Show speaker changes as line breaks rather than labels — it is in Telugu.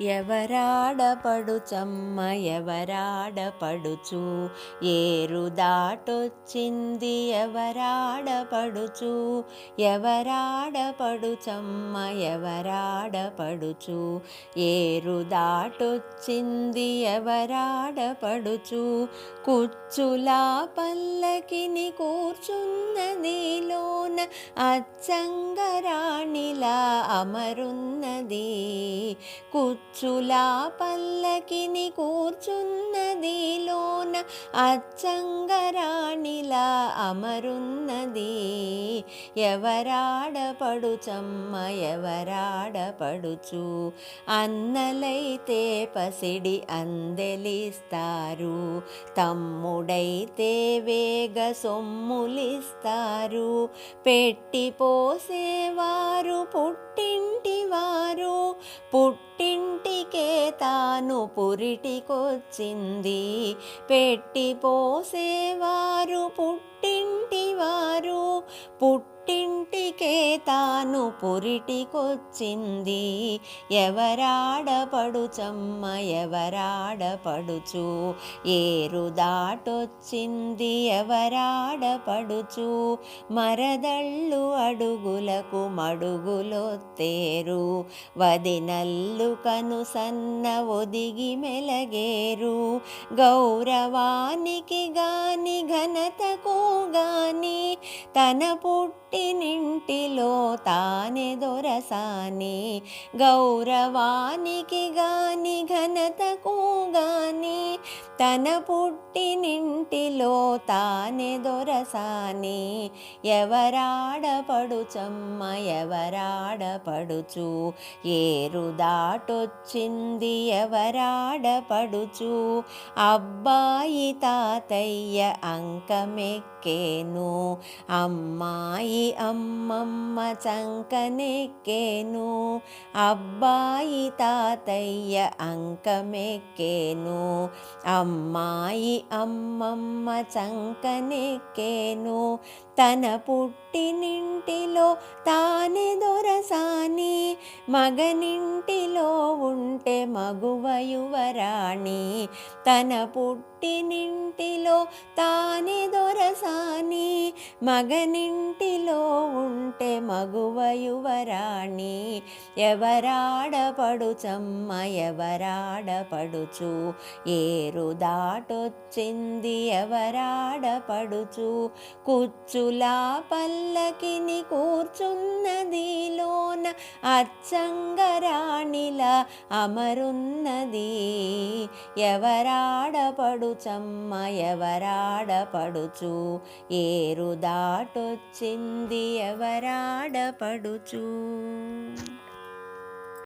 ఎవరాడపడుచమ్మ ఎవరాడపడుచు? ఏరు దాటొచ్చింది ఎవరాడపడుచు? ఎవరాడపడుచమ్మ ఎవరాడపడుచు? ఏరు దాటొచ్చింది ఎవరాడపడుచు? కుచ్చులా పల్లకిని కూర్చున్నదిలోన అచ్చంగరాణిలా అమరున్నది కుచ్చులా పల్లకిని కూర్చున్నదిలోన అచ్చంగరాణిలా అమరున్నది. ఎవరాడపడుచమ్మ ఎవరాడపడుచు? అన్నలైతే పసిడి అందెలిస్తారు తమ్ముడైతే వేగ సొమ్ములిస్తారు. పే పోసేవారు పుట్టింటివారు పుట్టింటికే తాను పురిటికొచ్చింది. పెట్టి తాను పురిటికొచ్చింది. ఎవరాడపడుచమ్మ ఎవరాడపడుచు? ఏరు దాటొచ్చింది ఎవరాడపడుచు? మరదళ్ళు అడుగులకు మడుగులొత్తేరు. వదినల్లు కనుసన్న ఒదిగి మెలగేరు. గౌరవానికి గాని ఘనతకు గాని తన పూ తానే దొరసాని. గౌరవానికి గాని ఘనతకు గాని తన పుట్టినింటిలో తానే దొరసాని. ఎవరాడపడుచమ్మ ఎవరాడపడుచు? ఏరు దాటొచ్చింది ఎవరాడపడుచు? అబ్బాయి తాతయ్య అంకమెక్కేను. అమ్మాయి అమ్మమ్మ చంకనెక్కేను అబ్బాయి తాతయ్య అంకమెక్కేను అమ్మాయి అమ్మమ్మ చంకనెక్కేను. తన పుట్టినింటిలో తానే దొరసాని మగనింటిలో ఉంటే మగువ యువరాణి తన పుట్టినింటిలో తానే దొరసాని మగనింటిలో ఉంటే మగువ యువరాణి ఎవరాడపడుచమ్మ ఎవరాడపడుచు? ఏరు దాటొచ్చింది ఎవరాడపడుచు? కుచ్చులా పల్లకిని కూర్చున్నదిలోన అచ్చంగరాణిలా అమరున్నది. ఎవరాడపడుచమ్మ ఎవరాడపడుచు? ఏరు దాటొచ్చింది ఎవరాడపడుచు?